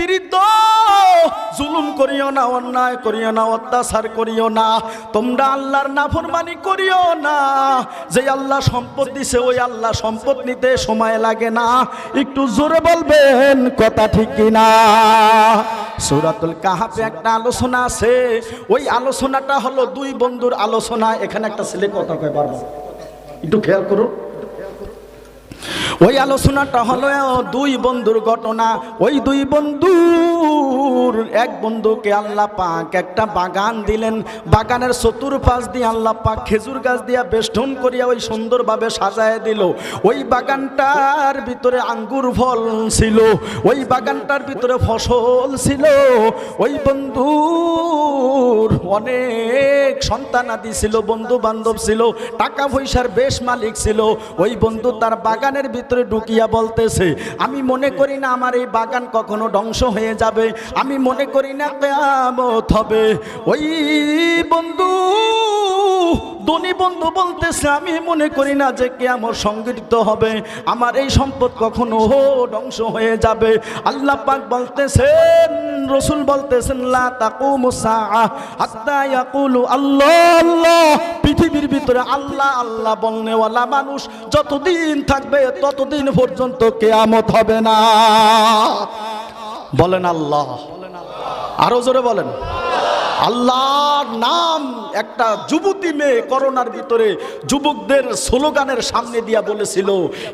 বিরুদ্ধ। জুলুম করিও না, অন্যায় করিও না, অত্যাচার করিও না। তোমরা আল্লাহর নাফরমানি করিও না। যে আল্লাহ সম্পদ দিছে, ওই আল্লাহ সম্পদ নিতে সময় লাগে না। একটু জোরে বলবেন, কথা ঠিক কিনা? সূরাতুল কাহাফে একটা আলোচনা আছে। ওই আলোচনাটা হলো দুই বন্ধুর আলোচনা। এখানে একটা ছেলে কথা কয় পারব একটু খেয়াল করুন ওই আলোচনাটা হলো দুই বন্ধুর ঘটনা। ওই দুই বন্ধুর এক বন্ধুকে আল্লাহ পাক একটা বাগান দিলেন। বাগানের চতুর্পাশ দিয়ে আল্লাহ পাক খেজুর গাছ দিয়া বেষ্টন করিয়া ওই সুন্দরভাবে সাজায় দিল। ওই বাগানটার ভিতরে আঙ্গুর ফল ছিল, ওই বাগানটার ভিতরে ফসল ছিল। ওই বন্ধুর অনেক সন্তান আদি ছিল বন্ধু বান্ধব ছিল, টাকা পয়সার বেশ মালিক ছিল। ওই বন্ধু তার বাগানের ভিতরে ঢুকিয়া বলতেছে, আমি মনে করি না আমার এই বাগান কখনো ধ্বংস হয়ে যাবে। আমি মনে করি না কেয়ামত হবে। ওই বন্ধু ধনী বন্ধু বলতেছে, আমি মনে করি না যে কে আমার সংগঠিত হবে। আমার এই সম্পদ কখনো ধ্বংস হয়ে যাবে। আল্লাহ পাক বলতেছেন, রসুল বলতেছেন ইয়াকুলু আল্লাহ আল্লাহ। পৃথিবীর ভিতরে আল্লাহ আল্লাহ বলনেওয়ালা মানুষ যতদিন থাকবে, ততদিন পর্যন্ত কেয়ামত হবে না। বলেন আল্লাহ। আরও জোরে বলেন। আল্লাহর নাম একটা যুবতী মেয়ে করোনার ভিতরে যুবকদের স্লোগানের সামনে দিয়া বলেছিল।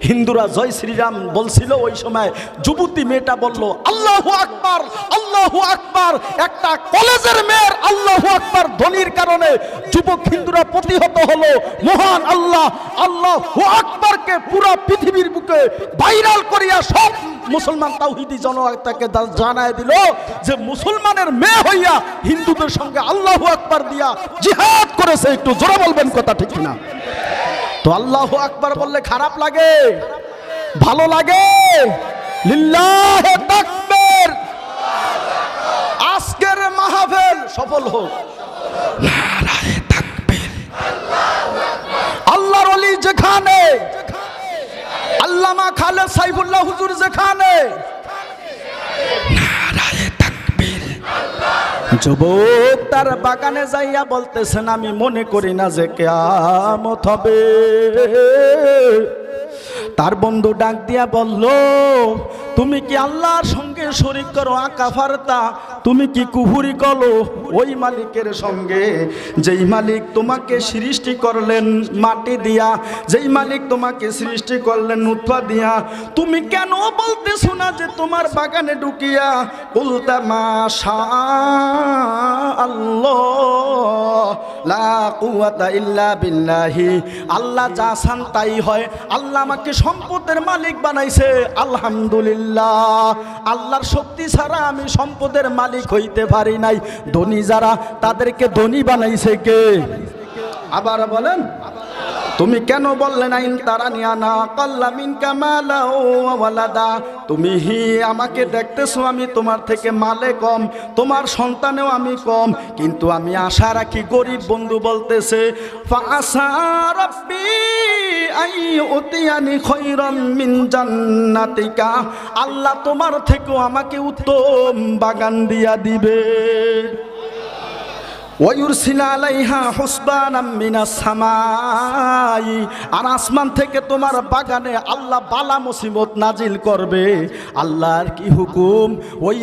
হিন্দুরা জয় শ্রীরাম বলছিল ওই সময় যুবতী মেয়েটা বলল, আল্লাহ আকবার আল্লাহ আকবার। একটা কলেজের মেয়ের আল্লাহ আকবার ধ্বনির কারণে যুবক হিন্দুরা প্রতিহত হলো। মহান আল্লাহ, আল্লাহু আকবারকে পুরো পৃথিবীর বুকে ভাইরাল করিয়া সব মুসলমান তাওহিদি জনতাকে জানায় দিল যে মুসলমানের মেয়ে হইয়া হিন্দুদের সঙ্গে আল্লাহ আকবার দিয়া জিহাদ করেছে। একটু জোরে বলবেন কথা ঠিক না তো আল্লাহ আকবার বললে খারাপ লাগে, ভালো লাগে। আজকের মাহফিল সফল হোক। আল্লাহর ওলি যেখানে আল্লামা খালেদ সাইফুল্লাহ হুজুর যেখানে? যুবক তার বাগানে যাইয়া বলতেছেন, আমি মনে করি না যে কেয়ামত হবে। তার বন্ধু ডাক দিয়া বলল তুমি কি আল্লাহর সঙ্গে শরিক করো আকাফারতা তুমি কি কুহুরি করো? ওই মালিকের সঙ্গে। যেই মালিক তোমাকে সৃষ্টি করলেন মাটি দিয়া, যেই মালিক তোমাকে সৃষ্টি করলেন উৎপা দিয়া, তুমি কেন বলতে না যে তোমার বাগানে ঢুকিয়া বলতা মাশা আল্লাহ, লা বিল্লাহি। আল্লাহ যা তাই হয়। আল্লাহ আমাকে সম্পদের মালিক বানাইছে। আলহামদুলিল্লাহ। আল্লাহর শক্তি ছাড়া আমি সম্পদের মালিক হইতে পারি নাই। ধনী যারা, তাদেরকে ধনী বানাইছে কে? আবার বলেন তুমি কেন বললে না ইন তারানিয়া না? কাল্লা মিন কামালা ও ওয়ালাদা। তুমি হি আমাকে দেখতেছো, আমি তোমার থেকে মালে কম, তোমার সন্তানেও আমি কম। কিন্তু আমি আশা রাখি, গরিব বন্ধু বলতেছে ফাসা রাব্বি আল্লাহ তোমার থেকেও আমাকে উত্তম বাগান দিয়া দিবে। আর আসমান থেকে তোমার বাগানে আল্লাহ বালা মুসিবত নাজিল করবে। আল্লাহর কি হুকুম? ওই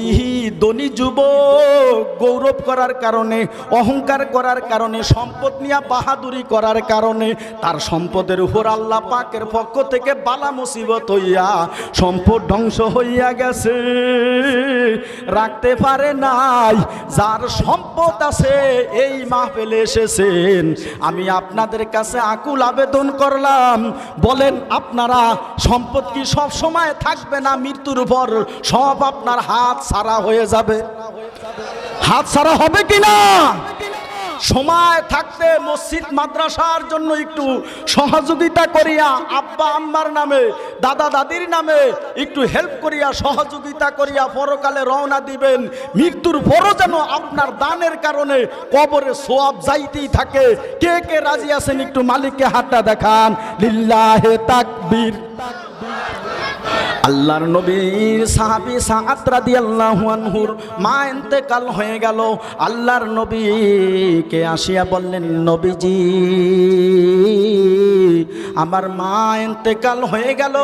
ধনী যুবক, গৌরব করার কারণে, অহংকার করার কারণে, সম্পদ নিয়ে বাহাদুরি করার কারণে, তার সম্পদের উপর আল্লাহ পাকের পক্ষ থেকে বালা মুসিবত হইয়া, সম্পদ ধ্বংস হইয়া গেছে। রাখতে পারে নাই, যার সম্পদ আছে এই মাহফিলে এসেছেন। আমি আপনাদের কাছে আকুল আবেদন করলাম। বলেন, আপনারা সম্পদ কি সব সময় থাকবে না মৃত্যুর পর সব আপনার হাত সারা হয়ে যাবে। হাত সারা হবে কি না সময় থাকতে মসজিদ মাদ্রাসার জন্য একটু সহযোগিতা করিয়া আব্বা আম্মার নামে, দাদা দাদির নামে একটু হেল্প করিয়া, সহযোগিতা করিয়া পরকালে রওনা দিবেন। মৃত্যুর পরও যেন আপনার দানের কারণে কবরে সোয়াব যাইতেই থাকে। কে কে রাজি আছেন একটু মালিককে হাতটা দেখান। লিল্লাহে তাকবীর। আল্লাহর নবীর সাহাবি সাহাত রাদি আনহুর মা এতেকাল হয়ে গেল। আল্লাহর নবীকে আসিয়া বললেন, নবীজি আমার মা ইন্তেকাল হয়ে গেল।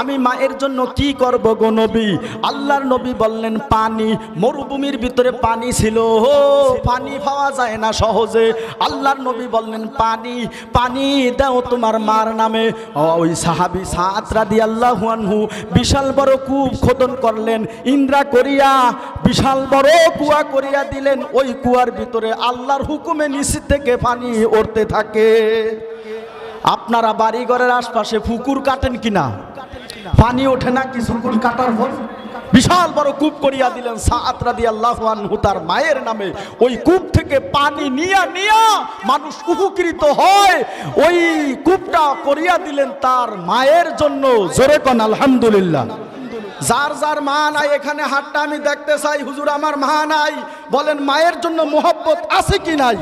আমি মায়ের জন্য কি করব গো নবী? আল্লাহর নবী বললেন, পানি, মরুভূমির ভিতরে পানি ছিল। পানি পাওয়া যায় না সহজে। আল্লাহর নবী বললেন, পানি পানি দাও তোমার মার নামে। ওই সাহাবি সাত রাদি আল্লাহু আনহু বিশাল বড় কূপ খোদন করলেন। ইন্দ্রা করিয়া, বিশাল বড় কুয়া করিয়া দিলেন। ওই কুয়ার ভিতরে আল্লাহর হুকুমে নিচে থেকে পানি উঠতে থাকে। আপনারা বাড়ি ঘরের আশপাশে পুকুর কাটেন কিনা? পানি ওঠে না কি পুকুর কাটার পর বিশাল বড় কূপ করিয়া দিলেন সাআতরা দিয়ে আল্লাহ তার মায়ের নামে। ওই কূপ থেকে পানি নিয়া নিয়া মানুষ উপকৃত হয়। ওই কূপটা করিয়া দিলেন তার মায়ের জন্য। জোরে কন, আলহামদুলিল্লাহ। যার যার মা নাই, এখানে হাতটা আমি দেখতে চাই। হুজুর, আমার মা নাই। বলেন, মায়ের জন্য মোহব্বত আছে কি নাই?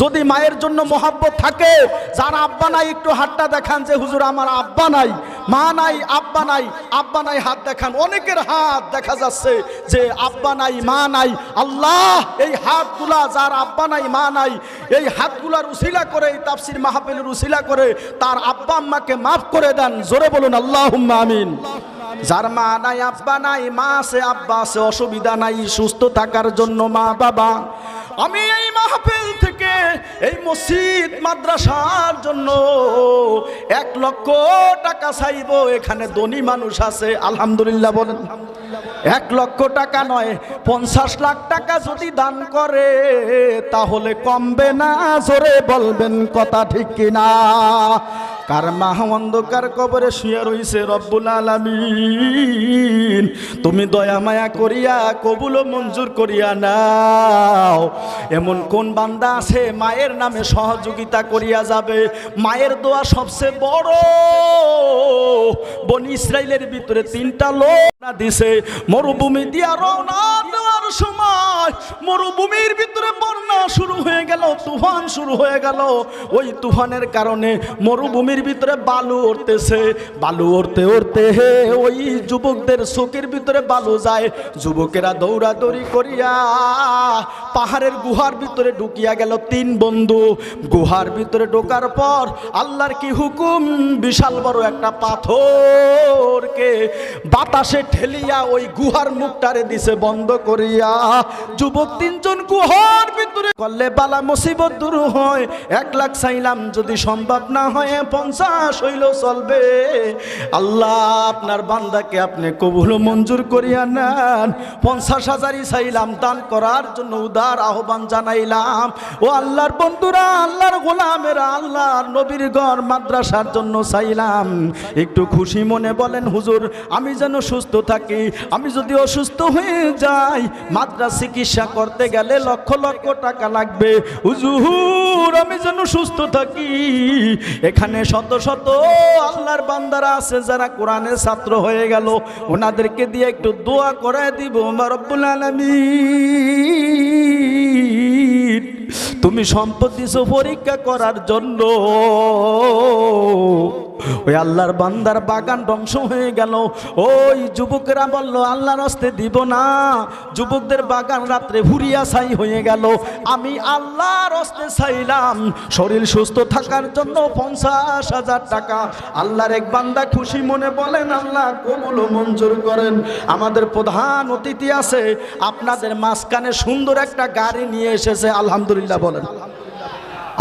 যদি মায়ের জন্য মহাব্বত থাকে, যার আব্বা নাই, একটু হাতটা দেখান যে হুজুর আমার আব্বা নাই, মা নাই, আব্বা নাই আব্বা নাই, হাত দেখান। অনেকের হাত দেখা যাচ্ছে যে আব্বা নাই, মা নাই। আল্লাহ, এই হাতগুলা যার আব্বা নাই, মা নাই, এই হাতগুলার উসিলা করে, এই তাফসির মাহফিলের উসিলা করে, তার আব্বা আম্মাকে মাফ করে দেন। জোরে বলুন আল্লাহ আমিন। যার মা নাই, আব্বা নাই, মা আছে, আব্বা আছে, অসুবিধা নাই, সুস্থ থাকার জন্য মা বাবা। আমি এই মাহফিল থেকে এই মসজিদ মাদ্রাসার জন্য এক লক্ষ টাকা চাইব। এখানে ধনী মানুষ আছে, আলহামদুলিল্লাহ বলেন। এক লক্ষ টাকা নয়, পঞ্চাশ লাখ টাকা যদি দান করে, তাহলে কমবে না, জোরে বলবেন কথা ঠিক কিনা? কার মা অন্ধকার কবরে শুয়ে রইছে রব্বুল আলামিন? তুমি দয়া মায়া করিয়া, কবুল মঞ্জুর করিয়া নাও। এমন কোন বান্দা আছে মায়ের নামে সহযোগিতা করিয়া যাবে? মায়ের দোয়া সবচেয়ে বড়। বনি ইসরায়েলের ভিতরে তিনটা লোক না দিছে, মরুভূমি দিয়া রওনা দেওয়ার সময় মরুভূমির ভিতরে বন্যা শুরু হয়ে গেল, তুফান শুরু হয়ে গেল। ওই তুফানের কারণে মরুভূমির ভিতরে বালু উঠতেছে বালু উঠতে উঠতে হে ওই যুবকদের চোখের ভিতরে বালু যায়। যুবকেরা দৌড়াদৌড়ি করিয়া পাহাড়ের গুহার ভিতরে ঢুকিয়া গেল তিন বন্ধু। গুহার ভিতরে ঢোকার পর আল্লাহর কি হুকুম? বিশাল বড় একটা পাথরকে বাতাসে ঠেলিয়া ওই গুহার মুখটারে দিছে বন্ধ করিয়া। যুবক তিনজন গুহার ভিতরে করলে বালা মুসিবত দূর হয়। এক লাখ চাইলাম যদি সম্ভব না হয় পঞ্চাশ হইলেও চলবে। আল্লাহ আপনার বান্দাকে আপনি কবুল মঞ্জুর করিয়া নেন। পঞ্চাশ হাজারই চাইলাম দান করার জন্য উদার আহ্বান জানাইলাম। ও আল্লাহর বন্ধুরা, আল্লাহর গোলামেরা, আল্লাহর নবীর ঘর মাদ্রাসার জন্য চাইলাম। একটু খুশি মনে বলেন, হুজুর, আমি যেন সুস্থ থাকি, আমি যদি অসুস্থ হয়ে যাই, মাদ্রাস চিকিৎসা করতে গেলে লক্ষ লক্ষ টাকা লাগবে। হুজুর আমি যেন সুস্থ থাকি। এখানে শত শত আল্লাহর বান্দারা আছে, যারা কোরআনের ছাত্র হয়ে গেল। ওনাদেরকে দিয়ে একটু দোয়া করায় দিব রব্বুল আলামিন। তুমি সম্পদ দিছো পরীক্ষা করার জন্য। ওই আল্লাহর বান্দার বাগান ধ্বংস হয়ে গেল। ওই যুবকেরা বলল, আল্লাহর হস্তে দিব না। যুবকদের বাগান রাত্রে ভুরিয়া ছাই হয়ে গেল। আমি আল্লাহর হস্তে চাইলাম শরীর সুস্থ থাকার জন্য পঞ্চাশ হাজার টাকা। আল্লাহর এক বান্দা খুশি মনে বলেন, আল্লাহ কবুল মঞ্জুর করেন। আমাদের প্রধান অতিথি আছে। আপনাদের মাঝখানে সুন্দর একটা গাড়ি নিয়ে এসেছে। আলহামদুলিল্লাহ। বলেন।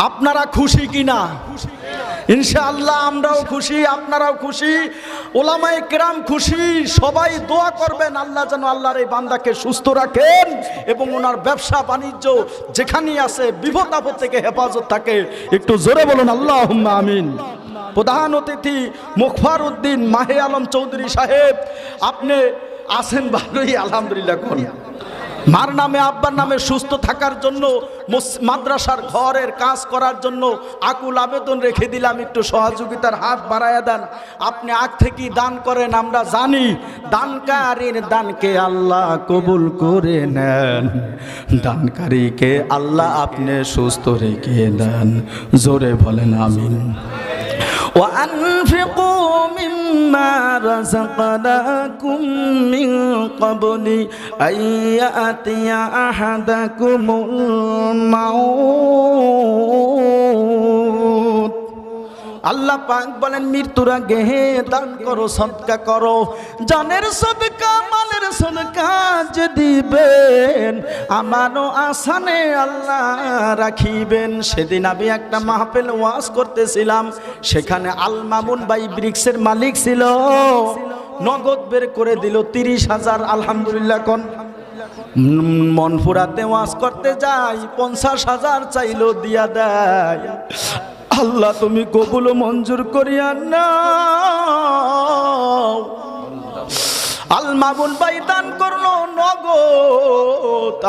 আপনারা খুশি কিনা? ইনশাআল্লাহ আমরাও খুশি, আপনারাও খুশি, ওলামায়ে কেরাম খুশি, সবাই দোয়া করবেন, আল্লাহ যেন আল্লাহর এই বান্দাকে সুস্থ রাখেন এবং ওনার ব্যবসা বাণিজ্য যেখানেই আছে, বিপদ আপদ থেকে হেফাজত থাকে। একটু জোরে বলুন আল্লাহ আমিন। প্রধান অতিথি মুখফার উদ্দিন মাহে আলম চৌধুরী সাহেব, আপনি আছেন ভালোই, আলহামদুলিল্লাহ কোন? মার নামে আব্বার নামে সুস্থ থাকার জন্য মস- মাদ্রাসার ঘরের কাজ করার জন্য আকুল আবেদন রেখে দিলাম একটু সহযোগিতার হাত বাড়াইয়া দেন আপনি আগ থেকেই দান করেন আমরা জানি দানকারীর দানকে আল্লাহ কবুল করে নেন দানকারীকে আল্লাহ আপনি সুস্থ রেখে দেন জোরে বলেন আমিন وأنفقوا مما رزقناكم من قبل أن يأتي أحدكم الموت আল্লাহ পাক বলেন, মৃত্যুর আগে দান করো সদকা করো। জানের সদকা মালের সদকা যে দিবেন আমারও আসানে আল্লাহ রাখিবেন। সেদিন আমি একটা মাহফিল ওয়াজ করতেছিলাম, সেখানে আল মামুন বাই ব্রিক্সের মালিক ছিল। নগদ বের করে দিল, তিরিশ হাজার, আলহামদুলিল্লাহ, কোন মন ফুরাতে ওয়াজ করতে যাই, পঞ্চাশ হাজার চাইলো দিয়া দেয়। আল্লাহ, তুমি কবুল মঞ্জুর করিয়া না আল ভাই দান করল নগদ।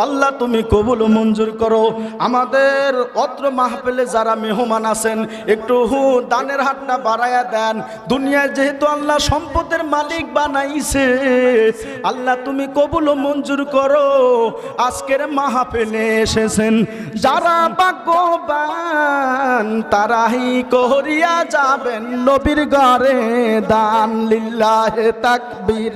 আল্লাহ, তুমি কবুল মঞ্জুর করো। আমাদের অত্র মাহফিলে যারা মেহমান আছেন, একটু হু, দানের হাতটা বাড়ায়া দেন। দুনিয়ায় যেহেতু আল্লাহ সম্পদের মালিক বানাইছে, আল্লাহ, তুমি কবুল মঞ্জুর করো। আজকের মাহফিলে এসেছেন যারা ভাগ্যবান, তারাই করিয়া যাবেন নবীর ঘরে দান লীলা লিল্লাহে তাকবীর।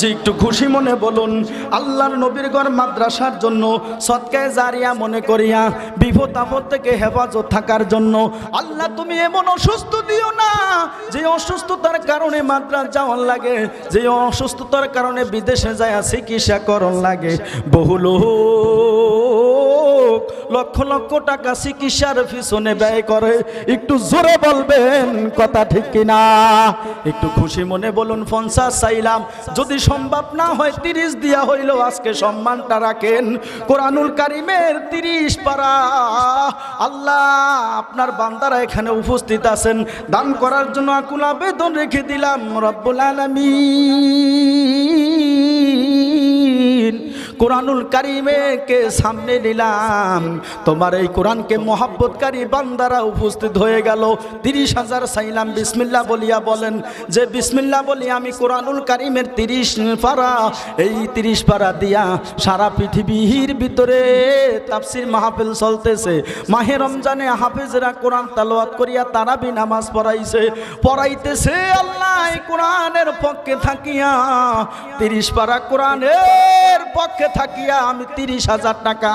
যে একটু খুশি মনে বলুন, আল্লাহর নবীর ঘর মাদ্রাসার জন্য সৎকায় জারিয়া মনে করিয়া, বিপদ আপদ থেকে হেফাজত থাকার জন্য, আল্লাহ তুমি এমন অসুস্থ দিও না, যে অসুস্থতার কারণে মাদ্রাস যাওয়ার লাগে, যে অসুস্থতার কারণে বিদেশে যায় চিকিৎসা করন লাগে। বহু লোক লক্ষ লক্ষ টাকা চিকিৎসার পিছনে ব্যয় করে। একটু জোরে বলবেন, কথা ঠিক কিনা? একটু খুশি মনে বলুন, পঞ্চাশ চাইলাম, যদি সম্ভব না হয় তিরিশ দিয়া হইল আজকে সম্মানটা রাখেন। কোরআনুল কারিমের তিরিশ পারা। আল্লাহ, আপনার বান্দারা এখানে উপস্থিত আছেন। দান করার জন্য আকুল আবেদন রেখে দিলাম রব্বুল আলমিন। কোরআনুল কারিমেকে সামনে নিলাম? তোমার এই কোরআনকে মহাব্বতকারী বান্দারা উপস্থিত হয়ে গেল। তিরিশ হাজার সাইলাম বিসমিল্লা বলিয়া বলেন, যে বিসমিল্লা বলি আমি কোরআনুল কারিমের তিরিশ পারা, এই তিরিশ পারা দিয়া সারা পৃথিবীর ভিতরে তাফসির মাহফিল চলতেছে। মাহে রমজানে হাফেজরা কোরআন তালোয়াত করিয়া তারাবি নামাজ পড়াইছে। পড়াইতেছে আল্লাহ কোরআনের পক্ষে থাকিয়া। তিরিশ পারা কোরআনের পক্ষে থাকিয়া আমি তিরিশ হাজার টাকা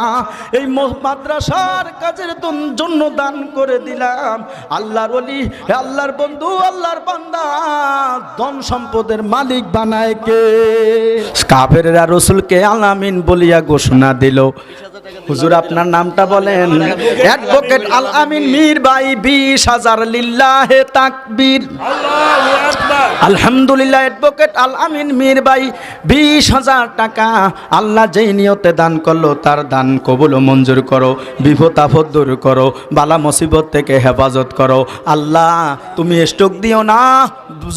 এই মাদ্রাসার কাজের জন্য দান করে দিলাম। আল্লাহর অলি আল্লাহর বন্ধু, আল্লাহর বান্দা, ধন সম্পদের মালিক বানায় কে? কাফেরা রসুলকে আলামিন বলিয়া ঘোষণা দিল। হুজুর, আপনার নামটা বলেন। অ্যাডভোকেট আল আমিন মীর ভাই, বিশ হাজার লিল্লাহে তাকবীর। আলহামদুলিল্লাহ অ্যাডভোকেট আল আমিন মীর ভাই, বিশ হাজার টাকা। আল্লাহ যেই নিয়তে দান করল, তার দান কবুল মঞ্জুর করো, বিপদ আপদ দূর করো, বালা মুসিবত থেকে হেফাজত করো। আল্লাহ, তুমি স্টোক দিও না,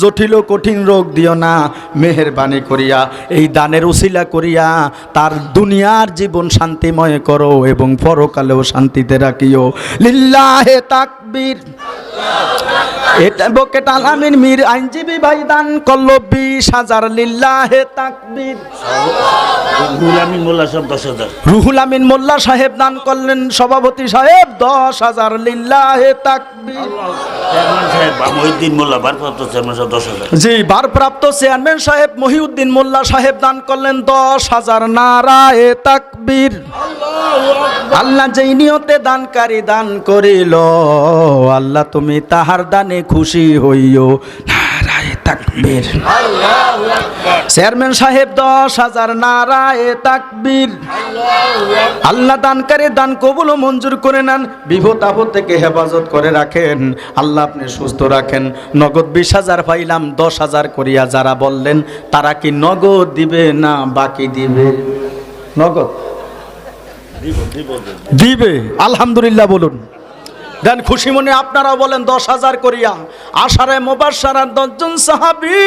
জটিল কঠিন রোগ দিও না, মেহেরবানি করিয়া, এই দানের উসিলা করিয়া, তার দুনিয়ার জীবন শান্তিময় করো এবং পরকালেও শান্তিতে রাখিও। লিল্লাহে তাকবীর। এটা মীর আইনজীবী ভাই দান করল বিশ হাজার লিল্লাহে তাকবীর। রুহুল আমিন মোল্লা সাহেব দান করলেন সভাপতি সাহেব দশ হাজার লিল্লাহে তাকবীর। চেয়ারম্যান মহিউদ্দিন মোল্লা চেয়ারম্যান সাহেব জি ভারপ্রাপ্ত চেয়ারম্যান সাহেব মহিউদ্দিন মোল্লা সাহেব দান করলেন দশ হাজার নারায়ে তাকবীর। আল্লাহ যেই নিয়তে দানকারী দান করিল। আল্লাহ, তুমি তাহার দানে খুশি হইও। তাকবীর। চেয়ারম্যান সাহেব, দশ হাজার নারায়ে তাকবীর। আল্লাহ দানকারী দান কবুল মঞ্জুর করে নেন। বিপদ আপদ থেকে হেফাজত করে রাখেন। আল্লাহ আপনি সুস্থ রাখেন। নগদ বিশ হাজার পাইলাম, দশ হাজার করিয়া যারা বললেন, তারা কি নগদ দিবে না বাকি দিবে? নগদ? দিবে। আলহামদুলিল্লাহ বলুন। দেন খুশি মনে আপনারাও বলেন দশ হাজার করিয়া। আশারে মোবাসারা দশজন সাহাবি।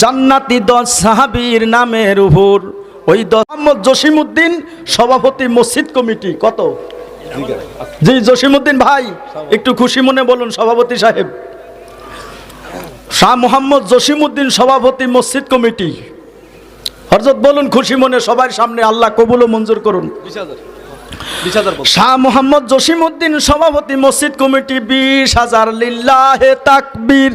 জান্নাতি দশ সাহাবির নামের উপর ওই দশ মোহাম্মদ জসিমউদ্দিন সভাপতি মসজিদ কমিটি, কত? জি, জসিমউদ্দিন ভাই, একটু খুশি মনে বলুন সভাপতি সাহেব। শাহ মোহাম্মদ জসিমুদ্দিন সভাপতি মসজিদ কমিটি। হরজত বলুন খুশি মনে সবার সামনে আল্লাহ কবুল ও মঞ্জুর করুন। শাহ মোহাম্মদ জসিম উদ্দিন সভাপতি মসজিদ কমিটি বিশ হাজার লিল্লাহে তাকবীর।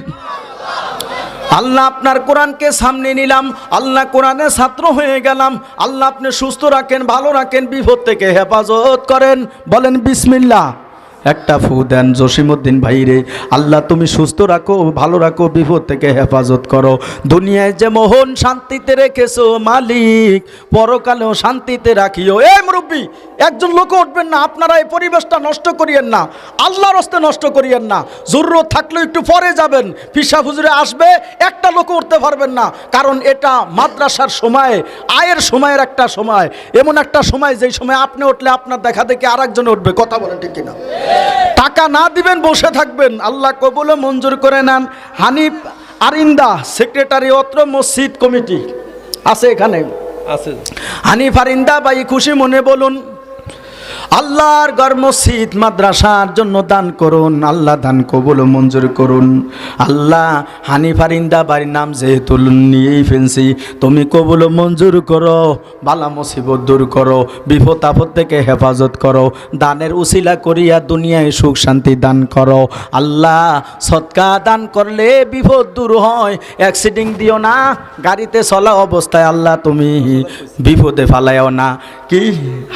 আল্লাহ আপনার কোরআনকে সামনে নিলাম, আল্লাহ কোরআনের ছাত্র হয়ে গেলাম, আল্লাহ আপনি সুস্থ রাখেন, ভালো রাখেন, বিপদ থেকে হেফাজত করেন। বলেন বিসমিল্লাহ। একটা ফু দেন জসিমুদ্দিন ভাইরে। আল্লাহ তুমি সুস্থ রাখো, ভালো রাখো, বিপদ থেকে হেফাজত করো। দুনিয়ায় যে মোহন শান্তিতে রেখেছো মালিক, পরকালেও শান্তিতে রাখিও। এ মুরব্বী, একজন লোক উঠবেন না, আপনারা এই পরিবেশটা নষ্ট করিয়েন না। আল্লাহর হস্তে নষ্ট করিয়েন না। জরুরত থাকলেও একটু পরে যাবেন। ফিসা হুজুরে আসবে, একটা লোক উঠতে পারবেন না। কারণ এটা মাদ্রাসার সময়, আয়ের সময়ের একটা সময়। এমন একটা সময় যেই সময় আপনি উঠলে আপনার দেখা দেখে আর একজন উঠবে। কথা বলেন ঠিক কিনা? টাকা না দিবেন বসে থাকবেন। আল্লাহ কবলে মঞ্জুর করে নেন। হানিফ আরিন্দা সেক্রেটারি অত্র মসজিদ কমিটি। আছে এখানে? আছে। হানিফ আরিন্দা বা খুশি মনে বলুন। আল্লাহর গর মসজিদ মাদ্রাসার জন্য দান করুন, আল্লাহ দান কবুল মঞ্জুর করুন। আল্লাহ হানিফ আরিন্দা বাড়ির নাম যেহেতু নিয়েই ফেলছি, তুমি কবুল মঞ্জুর করো, বালা মুসিবত দূর করো, বিপদ আপদ থেকে হেফাজত করো, দানের উসিলা করিয়া দুনিয়ায় সুখ শান্তি দান করো। আল্লাহ সৎকা দান করলে বিপদ দূর হয়, অ্যাক্সিডেন্ট দিও না, গাড়িতে চলা অবস্থায় আল্লাহ তুমি বিপদে ফালাইও না। কি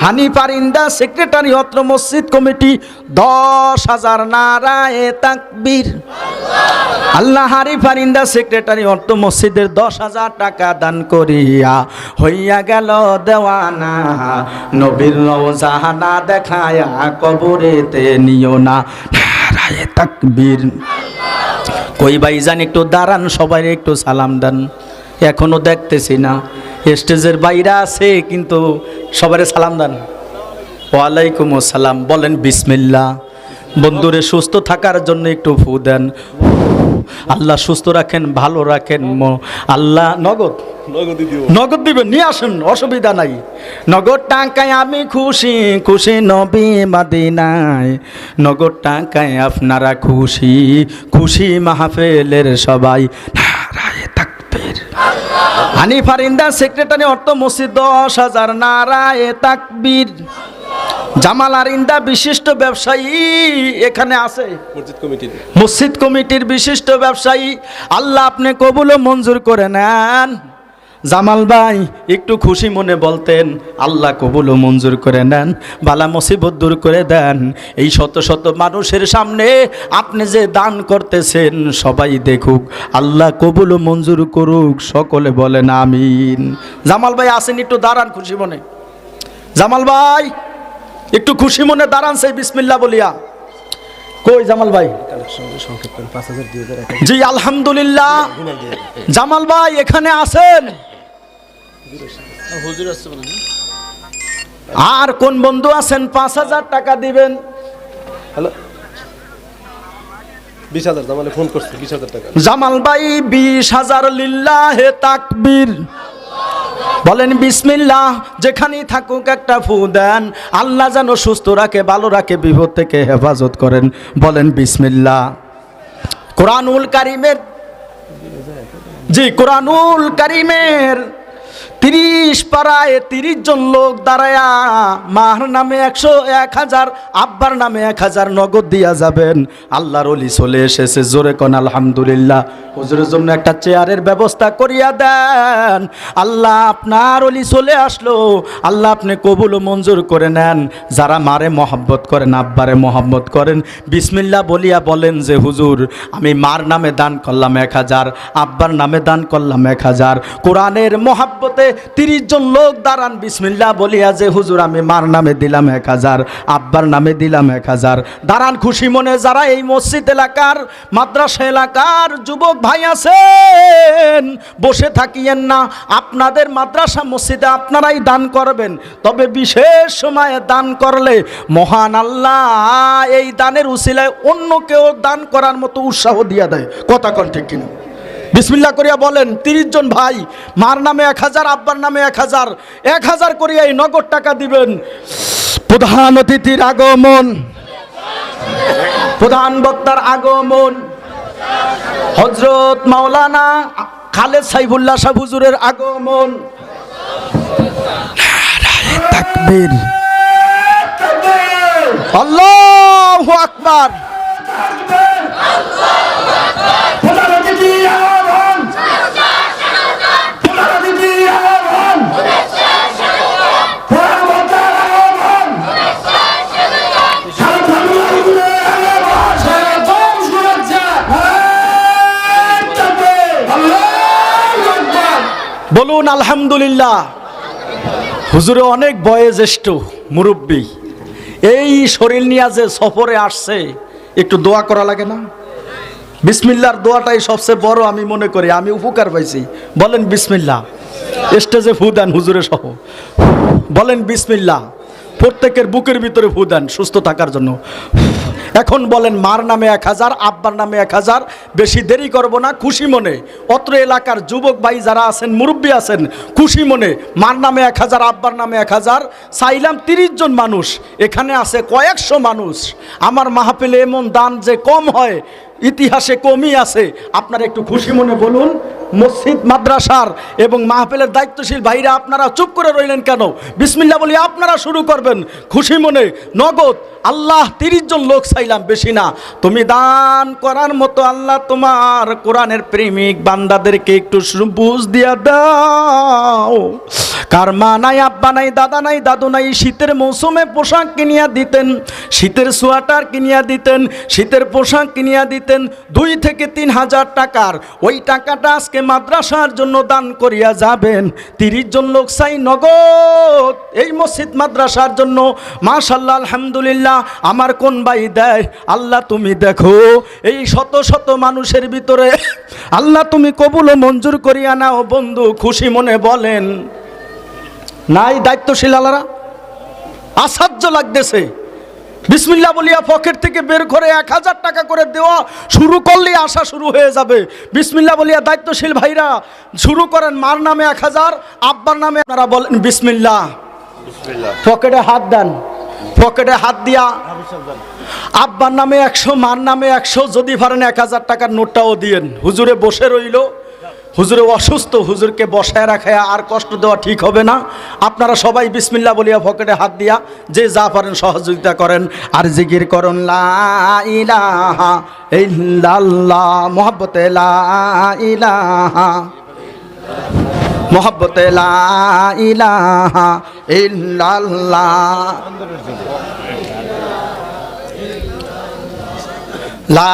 হানি পারিন্দা সেক্রেটারি অত্র মসজিদ কমিটি দশ হাজার নারায় তাকবীর। আল্লাহ হারি ফারিন্দা সেক্রেটারি অর্থ মসজিদের দশ হাজার টাকা দান করিয়া হইয়া গেল দেওয়ানা। নবীর জাহানা দেখায়া কবরেতে নিও না। নারায় তাকবীর। কই ভাই জান একটু দাঁড়ান সবাই একটু সালাম দেন। এখনও দেখতেছি না। স্টেজের বাইরে আছে, কিন্তু সবাই সালাম দেন। ওয়ালাইকুম আসসালাম। বলেন বিসমিল্লা বন্ধুরে সুস্থ থাকার জন্য একটু ফু দেন। আল্লাহ সুস্থ রাখেন ভালো রাখেন আল্লাহ নগদ। নগদ দিবেন নিয়ে আসুন অসুবিধা নাই। নগদ টাকায় আমি খুশি খুশি নবী মাদিনায়। নগদ টাকায় আপনারা খুশি খুশি মাহফেলের সবাই নারায় তাকবীর। হানিফ আরিন্দা সেক্রেটারি অর্থ মসজিদ দশ হাজার নারায় তাকবীর। জামাল আরিন্দা বিশিষ্ট ব্যবসায়ী এখানে আছে। মসজিদ কমিটির। মসজিদ কমিটির বিশিষ্ট ব্যবসায়ী। আল্লাহ আপনি কবুল মঞ্জুর করে নেন। জামাল ভাই একটু খুশি মনে বলতেন আল্লাহ কবুল ও মঞ্জুর করে নেন। বালা মুসিবত দূর করে দেন। এই শত শত মানুষের সামনে আপনি যে দান করতেছেন সবাই দেখুক আল্লাহ কবুল ও মঞ্জুর করুক সকলে বলেন আমিন। জামাল ভাই আসেন একটু দাঁড়ান খুশি মনে। জামাল ভাই একটু খুশি মনে দাঁড়ান সেই বিসমিল্লা বলিয়া। কই জামাল ভাই? জি আলহামদুলিল্লাহ। জামাল ভাই এখানে আছেন? আর কোন বন্ধু আছেন? পাঁচ হাজার টাকা দিবেন। হ্যালো? বিশ হাজার জামালে ফোন করছে বিশ হাজার টাকা। জামাল ভাই বিশ হাজার লিল্লাহে তাকবীর। বলেন, বিসমিল্লাহ, যেখানেই থাকুক একটা ফু দেন। আল্লাহ যেন সুস্থ রাখে, ভালো রাখে, বিপদ থেকে হেফাজত করেন। বলেন, বিসমিল্লাহ। কোরআনুল কারিমের জি, কোরআনুল কারিমের তিরিশ পাড়ায় তিরিশ জন লোক দাঁড়ায়া, মার নামে একশো এক হাজার, আব্বার নামে এক হাজার নগদ দিয়া যাবেন। আল্লাহর অলি চলে এসেছে, জোরে কন আলহামদুলিল্লাহ। হুজুরের জন্য একটা চেয়ারের ব্যবস্থা করিয়া দেন। আল্লাহ আপনার অলি চলে আসলো, আল্লাহ আপনি কবুল মঞ্জুর করে নেন। যারা মারে মহব্বত করেন, আব্বারে মহব্বত করেন বিসমিল্লা বলিয়া বলেন যে, হুজুর, আমি মার নামে দান করলাম এক হাজার, আব্বার নামে দান করলাম এক হাজার। কোরআনের মহাব্বতে তিরিশ জন লোক দাঁড়ান বিসমিল্লা বলিয়া যে, হুজুর, আমি মার নামে দিলাম এক হাজার, আব্বার নামে দিলাম এক হাজার। দাঁড়ান খুশি মনে, যারা এই মসজিদ এলাকার, মাদ্রাসা এলাকার যুবক ভাই আছেন, বসে থাকিয়েন না। আপনাদের মাদ্রাসা মসজিদে আপনারাই দান করবেন, তবে বিশেষ সময়ে দান করলে মহান আল্লাহ এই দানের উসিলায় অন্য কেউ দান করার মতো উৎসাহ দিয়া দেয়। কথা কন ঠিক কিনা? বিসমিল্লা করিয়া বলেন, তিরিশ জন ভাই, মার নামে এক হাজার, আব্বার নামে এক হাজার এক হাজার করিয়া এই নগদ টাকা দিবেন। প্রধান অতিথির আগমন। প্রধান বক্তার আগমন। হজরত মাওলানা খালেদ সাইফুল্লাহ শাহ হুজুরের আগমন। আল্লাহ আকবার। বলুন, আলহামদুলিল্লাহ। হুজুরে অনেক বয়োজ্যেষ্ঠ মুরব্বী। এই শরীর নিয়ে যে সফরে আসছে, একটু দোয়া করা লাগে না? বিসমিল্লার দোয়াটাই সবচেয়ে বড় আমি মনে করি, আমি উপকার পাইছি। বলেন বিসমিল্লা স্টেজে ফু দেন হুজুরে সহ। বলেন বিসমিল্লা প্রত্যেকের বুকের ভিতরে ফু দেন, সুস্থ থাকার জন্য। এখন বলেন, মার নামে এক হাজার, আব্বার নামে এক হাজার, বেশি দেরি করব না, খুশি মনে। অত্র এলাকার যুবক ভাই যারা আছেন, মুরব্বী আছেন, খুশি মনে, মার নামে এক হাজার, আব্বার নামে এক হাজার, চাইলাম তিরিশ জন মানুষ, এখানে আছে কয়েকশো মানুষ। আমার মাহফিলে এমন দান যে কম হয় ইতিহাসে কমই আছে। আপনারা একটু খুশি মনে বলুন, মসজিদ, মাদ্রাসার এবং মাহফিলের দায়িত্বশীল ভাইরা আপনারা চুপ করে রইলেন কেন? বিসমিল্লা বলি, আপনারা শুরু করবেন। খুশি মনে, নগদ, আল্লাহ তিরিশ জন লোক চাইলাম, বেশি না। তুমি দান করার মতো আল্লাহ তোমার কোরআনের প্রেমিক বান্দাদেরকে একটু বুঝ দিয়া দাও। কার মা নাই, আব্বা নাই, দাদা নাই, দাদু নাই, শীতের মৌসুমে পোশাক কিনিয়া দিতেন, শীতের সোয়াটার কিনিয়া দিতেন, শীতের পোশাক কিনিয়া দিতেন দুই থেকে তিন হাজার টাকার। ওই টাকাটা আজকে মাদ্রাসার জন্য দান করিয়া যাবেন। তিরিশ জন লোক চাই নগদ। এই মসজিদ মাদ্রাসার জন্য মাশাল্লাহ আলহামদুলিল্লাহ, আমার কোন ভাই দেয়? আল্লাহ তুমি দেখো। এই শত শত মানুষের ভিতরে, আল্লাহ তুমি কবুল মঞ্জুর করিয়া নাও, বন্ধু, খুশি মনে বলেন। নাই দায়িত্বশীল আলারা? আশ্চর্য লাগতেছে। বিসমিল্লা বলিয়া পকেট থেকে বের করে এক হাজার টাকা করে দেওয়া শুরু করলে আসা শুরু হয়ে যাবে। বিসমিল্লা বলিয়া দায়িত্বশীল ভাইরা শুরু করেন মার নামে এক হাজার আব্বার নামে আপনারা বলেন বিসমিল্লা পকেটে হাত দেন পকেটে হাত দিয়া আব্বার নামে একশো মার নামে একশো যদি পারেন এক হাজার টাকার নোটটাও দিয়েন। হুজুরে বসে রইল হুজুরে অসুস্থ হুজুরকে বসায় রাখায় আর কষ্ট দেওয়া ঠিক হবে না। আপনারা সবাই বিসমিল্লা বলিয়া পকেটে হাত দিয়া যে যা পারেন সহযোগিতা করেন। আর জিগির করুন, লা ইলাহা ইল্লাল্লাহ, মোহাব্বতে লা ইলাহা, মোহাব্বতে লা ইলাহা ইল্লাল্লাহ, লা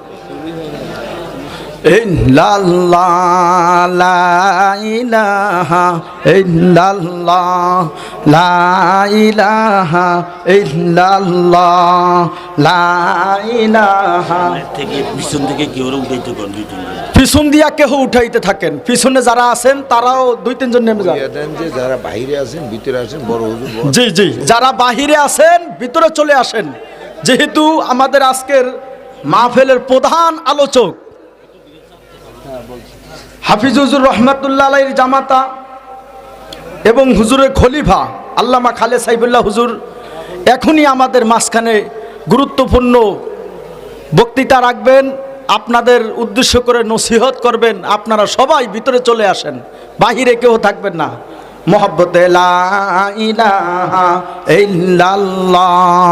লা ইলাহা ইল্লাল্লাহ লা ইলাহা ইল্লাল্লাহ লা ইলাহা। এর থেকে পিছন থেকে কেউ উঠাইতে কর দুই পিছন দিয়া কেহ উঠাইতে থাকেন? পিছনে যারা আছেন তারাও দুই তিনজন নেমে যান। যে যারা বাইরে আছেন ভিতরে আছেন বড় হুজুর জি জি। যারা বাহিরে আছেন ভিতরে চলে আসেন। যেহেতু আমাদের আজকের মাহফিলের প্রধান আলোচক হাফিজুজুর রহমাতুল্লাহ আলাইহির জামাতা এবং হুজুরের খলিফা আল্লামা খালে সাইবুল্লাহ হুজুর এখনই আমাদের মাঝখানে গুরুত্বপূর্ণ বক্তৃতা রাখবেন, আপনাদের উদ্দেশ্য করে নসিহত করবেন, আপনারা সবাই ভিতরে চলে আসেন, বাহিরে কেউ থাকবেন না। মোহব্বতে লা ইলাহা ইল্লাল্লাহ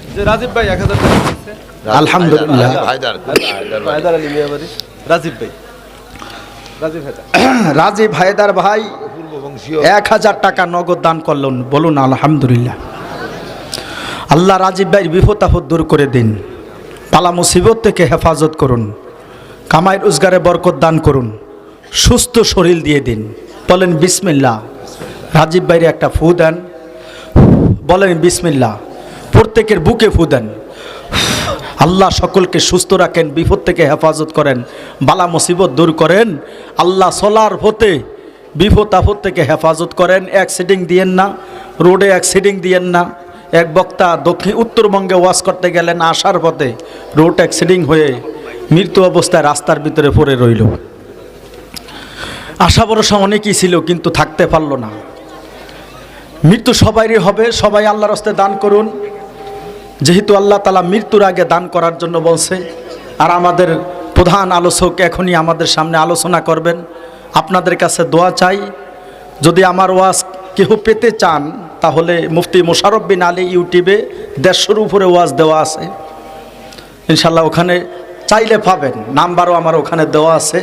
যে রাজীব ভাই এক হাজার টাকা দিচ্ছে আলহামদুলিল্লাহ। হায়দার হায়দার ভাই। আলী। মিয়াবাড়ি রাজীব ভাই। রাজীব হায়দার। রাজীব হায়দার ভাই এক হাজার টাকা নগদ দান করলেন। বলুন আলহামদুলিল্লাহ। আল্লাহ রাজীব ভাইয়ের বিপদ দূর করে দিন। পালা মুসিবত থেকে হেফাজত করুন। কামাই রোজগারে বরকত দান করুন। সুস্থ শরীর দিয়ে দিন। বলেন বিসমিল্লা রাজীব ভাইয়ের একটা ফু দেন। বলেন বিসমিল্লা প্রত্যেকের বুকে ফু দেন। আল্লাহ সকলকে সুস্থ রাখেন, বিপদ থেকে হেফাজত করেন, বালা মুসিবত দূর করেন। আল্লাহ সোলার হতে বিপদ আপদ থেকে হেফাজত করেন। অ্যাক্সিডিং দিয়েন না, রোডে অ্যাক্সিডিং দিয়েন না। এক বক্তা দক্ষিণ, উত্তরবঙ্গে ওয়াশ করতে গেলেন আসার পথে, রোড অ্যাক্সিডিং হয়ে মৃত্যু অবস্থায় রাস্তার ভিতরে পড়ে রইল। আশা ভরসা অনেকই ছিল, কিন্তু থাকতে পারল না। মৃত্যু সবারই হবে, সবাই আল্লাহর হস্তে দান করুন। যেহেতু আল্লাহ তালা মৃত্যুর আগে দান করার জন্য বলছে, আর আমাদের প্রধান আলোচক এখনই আমাদের সামনে আলোচনা করবেন। আপনাদের কাছে দোয়া চাই, যদি আমার ওয়াজ কেহ পেতে চান, তাহলে মুফতি মোশারফ বিন আলী ইউটিউবে দেড়শোর উপরে ওয়াজ দেওয়া আছে। ইনশাল্লাহ ওখানে চাইলে পাবেন, নাম্বারও আমার ওখানে দেওয়া আছে।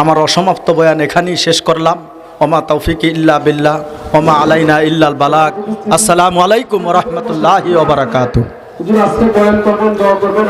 আমার অসমাপ্ত বয়ান এখানেই শেষ করলাম। ওমা তৌফিক ইল্লা বিল্লাহ, ওমা আলাইনা ইল্লাল বালাক। আসসালামু আলাইকুম রহমতুল্লাহি ওবরাকাতু হুজুর আজকে বয়ান করবেন দোয়া করবেন